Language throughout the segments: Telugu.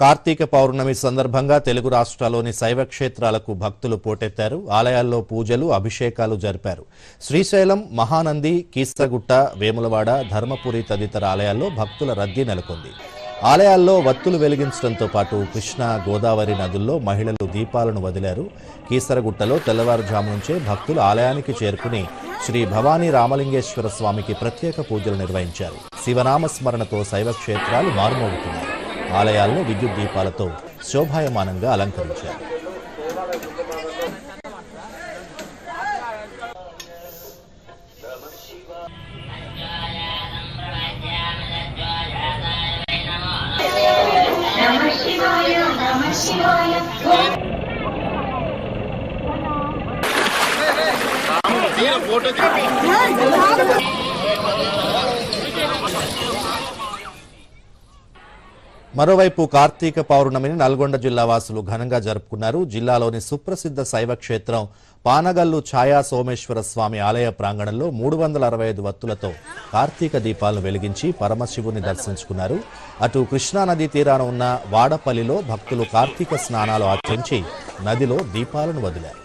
కార్తీక పౌర్ణమి సందర్భంగా తెలుగు రాష్ట్రాల్లోని శైవ క్షేత్రాలకు భక్తులు పోటెత్తారు. ఆలయాల్లో పూజలు అభిషేకాలు జరిపారు. శ్రీశైలం మహానంది కీస్తగుట్ట వేములవాడ ధర్మపురి తదితర ఆలయాల్లో భక్తుల రద్దీ నెలకొంది. ఆలయాల్లో వత్తులు వెలిగించడంతో పాటు కృష్ణా గోదావరి నదుల్లో మహిళలు దీపాలను వదిలారు. కీసరగుట్టలో తెల్లవారుజాము నుంచే భక్తులు ఆలయానికి చేరుకుని శ్రీ భవానీ రామలింగేశ్వర స్వామికి ప్రత్యేక పూజలు నిర్వహించారు. శివనామ స్మరణతో శైవ క్షేత్రాలు మారుమోగుతున్నాయి. ఆలయాలను విద్యుత్ దీపాలతో శోభాయమానంగా అలంకరించారు. నమ మరోవైపు కార్తీక పౌర్ణమిని నల్గొండ జిల్లా వాసులు ఘనంగా జరుపుకున్నారు. జిల్లాలోని సుప్రసిద్ధ శైవ క్షేత్రం పానగల్లు ఛాయా సోమేశ్వర స్వామి ఆలయ ప్రాంగణంలో మూడు వందల అరవై ఐదు వత్తులతో కార్తీక దీపాలను వెలిగించి పరమశివుని దర్శించుకున్నారు. అటు కృష్ణానదీ తీరాన ఉన్న వాడపల్లిలో భక్తులు కార్తీక స్నానాలు ఆచరించి నదిలో దీపాలను వదిలారు.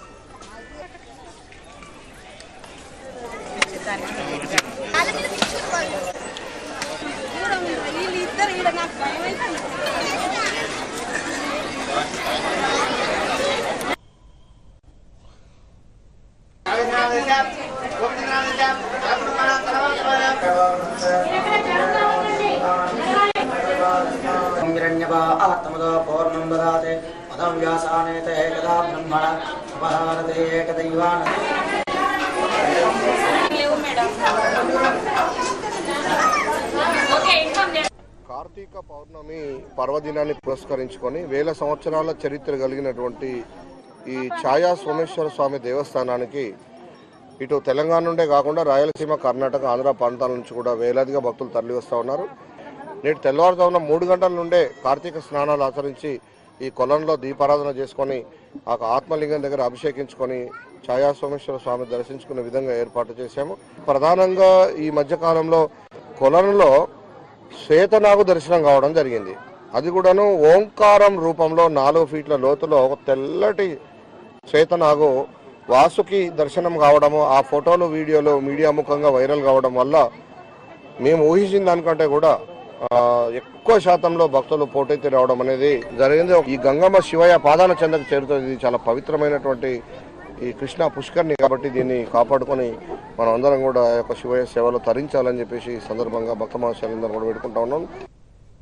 पूर्णं ददाति पदं व्यासानेत एकदा ब्रह्मण उपहारते एकदैवान కార్తీక పౌర్ణమి పర్వదినాన్ని పురస్కరించుకొని వేల సంవత్సరాల చరిత్ర కలిగినటువంటి ఈ ఛాయా సోమేశ్వర స్వామి దేవస్థానానికి ఇటు తెలంగాణ నుండే కాకుండా రాయలసీమ కర్ణాటక ఆంధ్ర ప్రాంతాల నుంచి కూడా వేలాదిగా భక్తులు తరలి వస్తూ ఉన్నారు. నేటి తెల్లవారుజామున మూడు గంటల నుండే కార్తీక స్నానాలు ఆచరించి ఈ కొలంలో దీపారాధన చేసుకొని ఆ ఆత్మలింగం దగ్గర అభిషేకించుకొని ఛాయా సోమేశ్వర స్వామి దర్శించుకునే విధంగా ఏర్పాటు చేశాము. ప్రధానంగా ఈ మధ్యకాలంలో కొలంలో శ్వేతనాగు దర్శనం కావడం జరిగింది. అది కూడాను ఓంకారం రూపంలో నాలుగు ఫీట్ల లోతులో ఒక తెల్లటి శ్వేతనాగు వాసుకి దర్శనం కావడము ఆ ఫోటోలు వీడియోలు మీడియా ముఖంగా వైరల్ కావడం వల్ల మేము ఊహించిన దానికంటే కూడా ఎక్కువ శాతంలో భక్తులు పోటెత్తి రావడం అనేది జరిగింది. ఈ గంగమ్మ శివయ్య పాదాల చెందకు చేరుతుంది. చాలా పవిత్రమైనటువంటి ఈ కృష్ణ పుష్కర్ని కాబట్టి దీన్ని కాపాడుకొని మనం అందరం కూడా యొక్క శివయ్య సేవలో తరించాలని చెప్పేసి సందర్భంగా భక్త మహాశయులందరూ కూడా పెట్టుకుంటా ఉన్నాం.